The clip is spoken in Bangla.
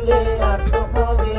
করলে আর